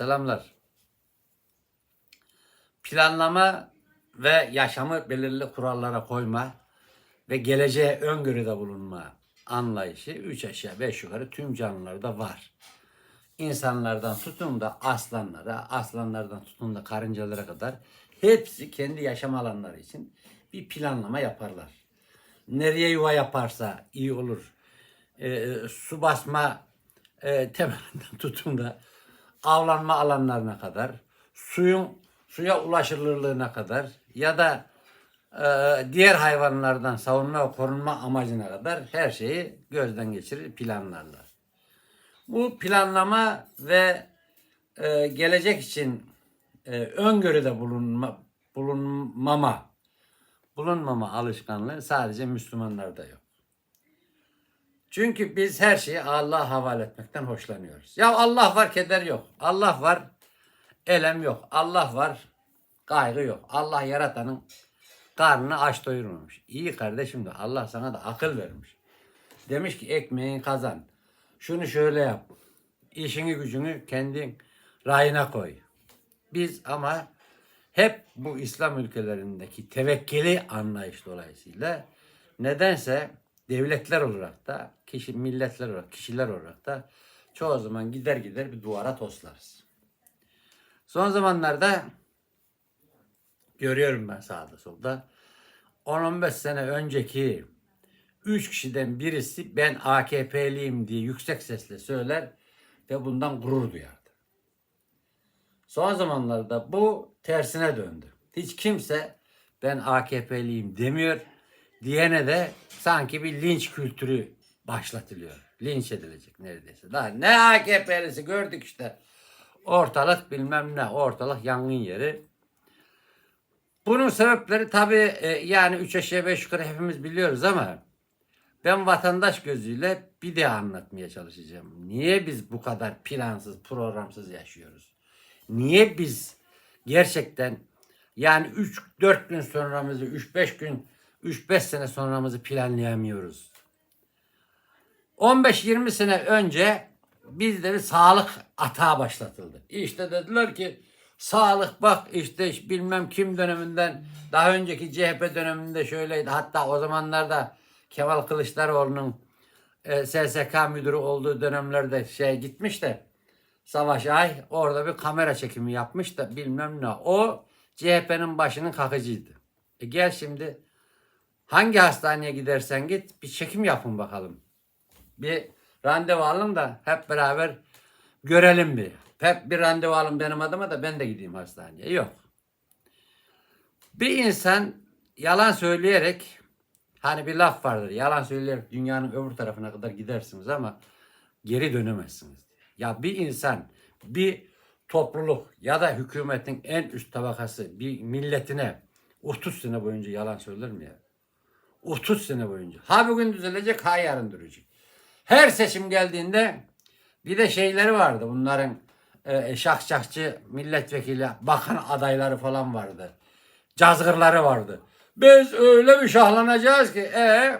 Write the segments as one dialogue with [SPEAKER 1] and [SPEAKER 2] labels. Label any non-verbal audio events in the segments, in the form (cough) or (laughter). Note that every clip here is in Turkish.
[SPEAKER 1] Selamlar. Planlama ve yaşamı belirli kurallara koyma ve geleceğe öngörüde bulunma anlayışı üç aşağı beş yukarı tüm canlılarda var. İnsanlardan tutun da aslanlara, aslanlardan tutun da karıncalara kadar hepsi kendi yaşam alanları için bir planlama yaparlar. Nereye yuva yaparsa iyi olur. Ee, su basma e, temelinden tutun da avlanma alanlarına kadar, suyun suya ulaşılırlığına kadar ya da e, diğer hayvanlardan savunma ve korunma amacına kadar her şeyi gözden geçirir, planlarlar. Bu planlama ve e, gelecek için e, öngörüde bulunma, bulunmama, bulunmama alışkanlığı sadece Müslümanlarda yok. Çünkü biz her şeyi Allah'a havale etmekten hoşlanıyoruz. Ya Allah var keder yok. Allah var elem yok. Allah var kaygı yok. Allah yaratanın karnını aç doyurmamış. İyi kardeşim de Allah sana da akıl vermiş. Demiş ki ekmeğini kazan. Şunu şöyle yap. İşini gücünü kendin rayına koy. Biz ama hep bu İslam ülkelerindeki tevekkili anlayış dolayısıyla nedense devletler olarak da kişi milletler olarak kişiler olarak da çoğu zaman gider gider bir duvara toslarız. Son zamanlarda görüyorum ben sağda solda 10-15 sene önceki 3 kişiden birisi ben AKP'liyim diye yüksek sesle söyler ve bundan gurur duyardı. Son zamanlarda bu tersine döndü. Hiç kimse ben AKP'liyim demiyor. Diyene de sanki bir linç kültürü başlatılıyor. Linç edilecek neredeyse. Daha ne AKP'lisi gördük işte. Ortalık bilmem ne. Ortalık yangın yeri. Bunun sebepleri tabii e, yani 3 aşağı 5 yukarı hepimiz biliyoruz ama ben vatandaş gözüyle bir de anlatmaya çalışacağım. Niye biz bu kadar plansız, programsız yaşıyoruz? Niye biz gerçekten yani 3-4 gün sonramızı, 3-5 gün, 3-5 sene sonramızı planlayamıyoruz? 15-20 sene önce bizde bir sağlık atağı başlatıldı. İşte dediler ki sağlık bak işte bilmem kim döneminden daha önceki CHP döneminde şöyleydi. Hatta o zamanlarda Kemal Kılıçdaroğlu'nun e, SSK müdürü olduğu dönemlerde şey gitmiş de Savaş Ay orada bir kamera çekimi yapmış da bilmem ne. O CHP'nin başının kakıcıydı. E gel şimdi hangi hastaneye gidersen git bir çekim yapın bakalım. Bir randevu alın da hep beraber görelim bir. Hep bir randevu alın benim adıma da ben de gideyim hastaneye. Yok. Bir insan yalan söyleyerek hani bir laf vardır. Yalan söyleyerek dünyanın öbür tarafına kadar gidersiniz ama geri dönemezsiniz. Ya bir insan bir topluluk ya da hükümetin en üst tabakası bir milletine 30 sene boyunca yalan söyler mi ya? 30 sene boyunca. Ha bugün düzelecek ha yarın düzelecek. Her seçim geldiğinde bir de şeyleri vardı bunların e, şahşahçı milletvekili bakan adayları falan vardı. Cazgırları vardı. Biz öyle bir şahlanacağız ki e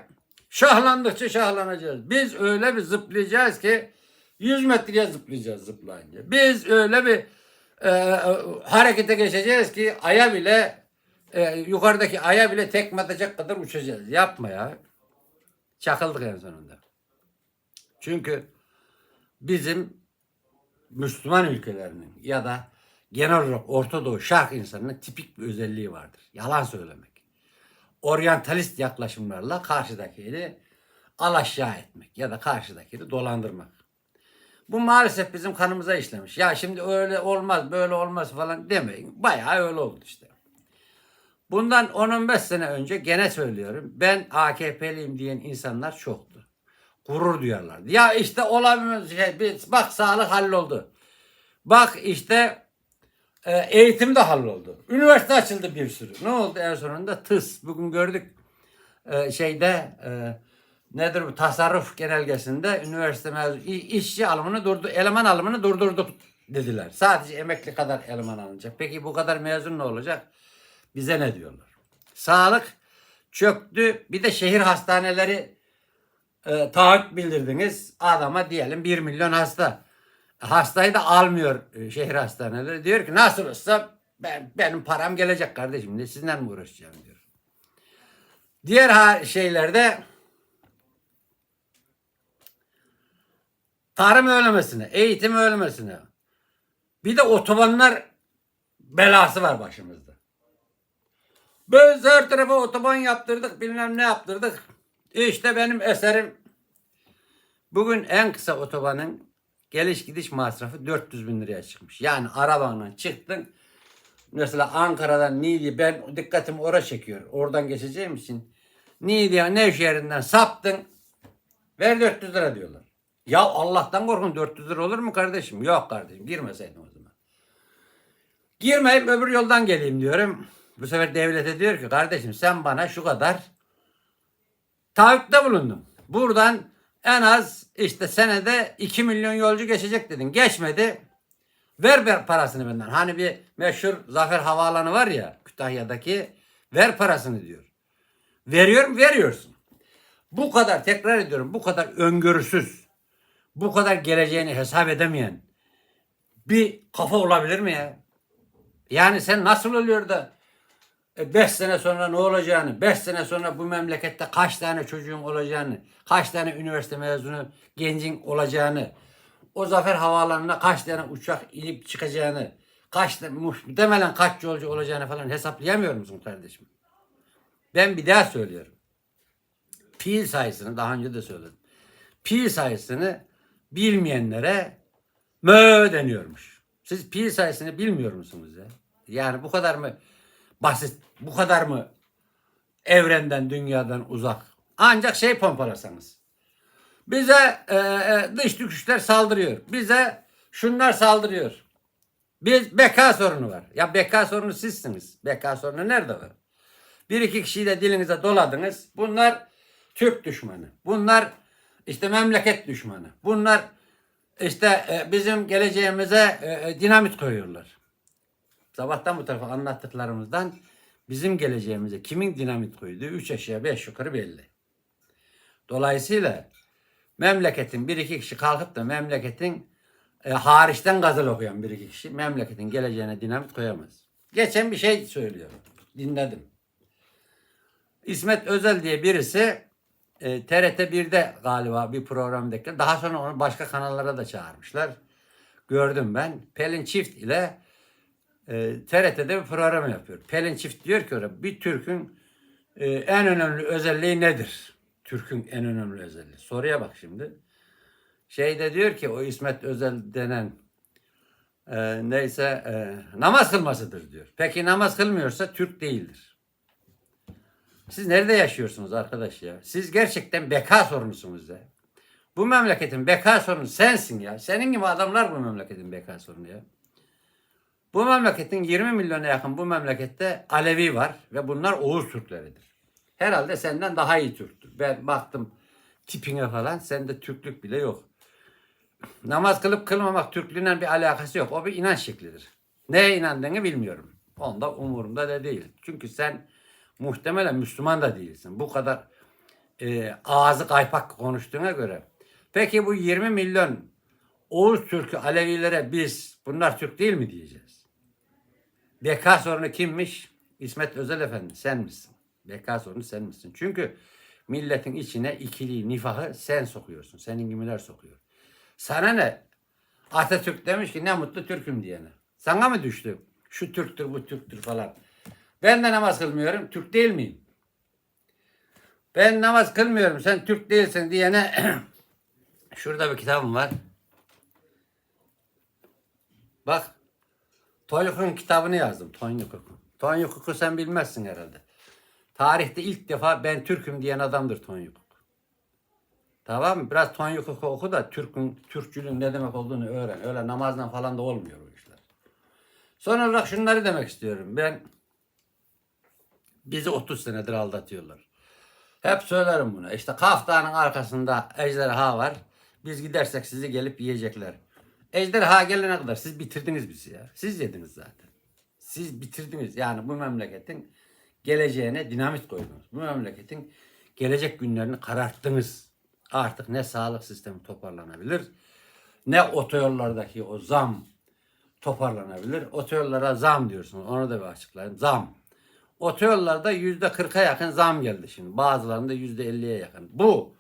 [SPEAKER 1] şahlandıkça şahlanacağız. Biz öyle bir zıplayacağız ki 100 metreye zıplayacağız zıplayınca. Biz öyle bir e, harekete geçeceğiz ki aya bile e, yukarıdaki aya bile tekme atacak kadar uçacağız. Yapma ya. Çakıldık en sonunda. Çünkü bizim Müslüman ülkelerinin ya da genel olarak Orta Doğu Şark insanının tipik bir özelliği vardır. Yalan söylemek. Oryantalist yaklaşımlarla karşıdakini alaşağı etmek ya da karşıdakini dolandırmak. Bu maalesef bizim kanımıza işlemiş. Ya şimdi öyle olmaz, böyle olmaz falan demeyin. Bayağı öyle oldu işte. Bundan 10-15 sene önce gene söylüyorum. Ben AKP'liyim diyen insanlar çoktu. Gurur duyarlardı. Ya işte olamıyor şey, bak sağlık halloldu. Bak işte e, eğitim de halloldu. Üniversite açıldı bir sürü. Ne oldu en sonunda? Tıs. Bugün gördük e, şeyde e, nedir bu tasarruf genelgesinde üniversite mezun i- işçi alımını durdu eleman alımını durdurduk dediler. Sadece emekli kadar eleman alınacak. Peki bu kadar mezun ne olacak? Bize ne diyorlar? Sağlık çöktü. Bir de şehir hastaneleri e, taahhüt bildirdiniz. Adama diyelim 1 milyon hasta. Hastayı da almıyor e, şehir hastaneleri. Diyor ki nasıl olsa ben, benim param gelecek kardeşim. Ne sizden mi uğraşacağım diyor. Diğer ha- şeylerde tarım ölmesine, eğitim ölmesine. Bir de otobanlar belası var başımızda. Biz her tarafa otoban yaptırdık, bilmem ne yaptırdık. İşte benim eserim. Bugün en kısa otobanın geliş gidiş masrafı 400 bin liraya çıkmış. Yani arabanla çıktın. Mesela Ankara'dan Niğde ben dikkatimi oraya çekiyor. Oradan geçeceğim için. Niğde Nevşehir'inden saptın. Ver 400 lira diyorlar. Ya Allah'tan korkun 400 lira olur mu kardeşim? Yok kardeşim girmeseydin o zaman. Girmeyip öbür yoldan geleyim diyorum. Bu sefer devlete diyor ki kardeşim sen bana şu kadar taahhütte bulundun. Buradan en az işte senede 2 milyon yolcu geçecek dedin. Geçmedi. Ver parasını benden. Hani bir meşhur Zafer Havaalanı var ya Kütahya'daki ver parasını diyor. Veriyorum veriyorsun. Bu kadar tekrar ediyorum bu kadar öngörüsüz bu kadar geleceğini hesap edemeyen bir kafa olabilir mi ya? Yani sen nasıl oluyor da 5 sene sonra ne olacağını, 5 sene sonra bu memlekette kaç tane çocuğun olacağını, kaç tane üniversite mezunu gencin olacağını, o Zafer Havaalanı'na kaç tane uçak inip çıkacağını, kaç muhtemelen kaç yolcu olacağını falan hesaplayamıyor musun kardeşim? Ben bir daha söylüyorum. Pi sayısını daha önce de söyledim. Pi sayısını bilmeyenlere mö deniyormuş. Siz pi sayısını bilmiyor musunuz ya? Yani bu kadar mı basit, bu kadar mı evrenden, dünyadan uzak? Ancak şey pompalasanız. Bize e, e, dış güçler saldırıyor. Bize şunlar saldırıyor. Biz beka sorunu var. Ya beka sorunu sizsiniz. Beka sorunu nerede var? Bir iki kişiyi de dilinize doladınız. Bunlar Türk düşmanı. Bunlar işte memleket düşmanı. Bunlar işte e, bizim geleceğimize e, e, dinamit koyuyorlar. Sabahtan bu tarafa anlattıklarımızdan bizim geleceğimize kimin dinamit koyduğu üç aşağı beş yukarı belli. Dolayısıyla memleketin bir iki kişi kalkıp da memleketin e, hariçten gazıl okuyan bir iki kişi memleketin geleceğine dinamit koyamaz. Geçen bir şey söylüyor. Dinledim. İsmet Özel diye birisi e, TRT 1'de galiba bir programdaki daha sonra onu başka kanallara da çağırmışlar. Gördüm ben. Pelin Çift ile e, TRT'de bir program yapıyor. Pelin Çift diyor ki orada bir Türk'ün e, en önemli özelliği nedir? Türk'ün en önemli özelliği. Soruya bak şimdi. Şeyde diyor ki o İsmet Özel denen e, neyse e, namaz kılmasıdır diyor. Peki namaz kılmıyorsa Türk değildir. Siz nerede yaşıyorsunuz arkadaş ya? Siz gerçekten beka sorunusunuz ya. Bu memleketin beka sorunu sensin ya. Senin gibi adamlar bu memleketin beka sorunu ya. Bu memleketin 20 milyona yakın bu memlekette Alevi var ve bunlar Oğuz Türkleridir. Herhalde senden daha iyi Türktür. Ben baktım tipine falan sende Türklük bile yok. Namaz kılıp kılmamak Türklüğüne bir alakası yok. O bir inanç şeklidir. Neye inandığını bilmiyorum. Onda umurumda da değil. Çünkü sen muhtemelen Müslüman da değilsin. Bu kadar e, ağzı kaypak konuştuğuna göre. Peki bu 20 milyon Oğuz Türk'ü Alevilere biz bunlar Türk değil mi diyeceğiz? Beka sorunu kimmiş? İsmet Özel Efendi sen misin? Beka sorunu sen misin? Çünkü milletin içine ikiliği, nifahı sen sokuyorsun. Senin gibiler sokuyor. Sana ne? Atatürk demiş ki ne mutlu Türk'üm diyene. Sana mı düştü? Şu Türktür, bu Türktür falan. Ben de namaz kılmıyorum. Türk değil miyim? Ben namaz kılmıyorum. Sen Türk değilsin diyene (clears throat) şurada bir kitabım var. Bak. Toyuk'un kitabını yazdım. Toyuk'un. Toyuk'u sen bilmezsin herhalde. Tarihte ilk defa ben Türk'üm diyen adamdır Tonyuk. Tamam mı? Biraz Tonyuk'u oku da Türk'ün, Türkçülüğün ne demek olduğunu öğren. Öyle namazla falan da olmuyor o işler. Son olarak şunları demek istiyorum. Ben bizi 30 senedir aldatıyorlar. Hep söylerim bunu. İşte Kaf Dağı'nın arkasında ejderha var. Biz gidersek sizi gelip yiyecekler. Ejderha gelene kadar siz bitirdiniz bizi ya. Siz yediniz zaten. Siz bitirdiniz. Yani bu memleketin geleceğine dinamit koydunuz. Bu memleketin gelecek günlerini kararttınız. Artık ne sağlık sistemi toparlanabilir ne otoyollardaki o zam toparlanabilir. Otoyollara zam diyorsunuz. Onu da bir açıklayayım. Zam. Otoyollarda yüzde kırka yakın zam geldi şimdi. Bazılarında yüzde elliye yakın. Bu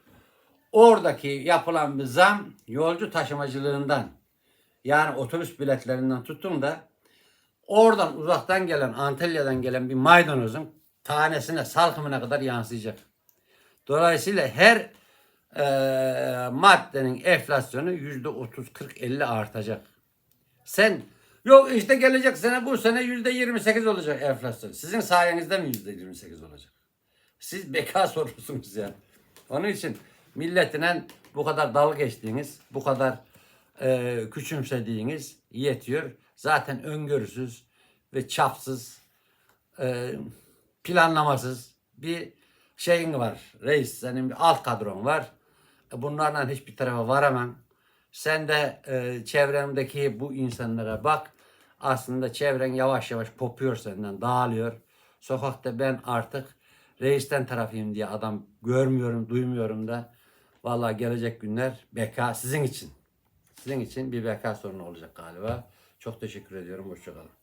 [SPEAKER 1] oradaki yapılan bir zam yolcu taşımacılığından yani otobüs biletlerinden tutun da oradan uzaktan gelen Antalya'dan gelen bir maydanozun tanesine salkımına kadar yansıyacak. Dolayısıyla her eee, maddenin enflasyonu yüzde 30, 40, 50 artacak. Sen yok işte gelecek sene bu sene yüzde 28 olacak enflasyon. Sizin sayenizde mi yüzde 28 olacak? Siz beka (laughs) soruyorsunuz yani. Onun için milletine bu kadar dalga geçtiğiniz, bu kadar e, küçümsediğiniz yetiyor. Zaten öngörüsüz ve çapsız, e, planlamasız bir şeyin var. Reis senin bir alt kadron var. E, Bunlarla hiçbir tarafa varamam. Sen de e, çevrendeki bu insanlara bak. Aslında çevren yavaş yavaş kopuyor senden, dağılıyor. Sokakta ben artık reisten tarafıyım diye adam görmüyorum, duymuyorum da. Vallahi gelecek günler beka sizin için. Sizin için bir beka sorunu olacak galiba. Çok teşekkür ediyorum. Hoşçakalın.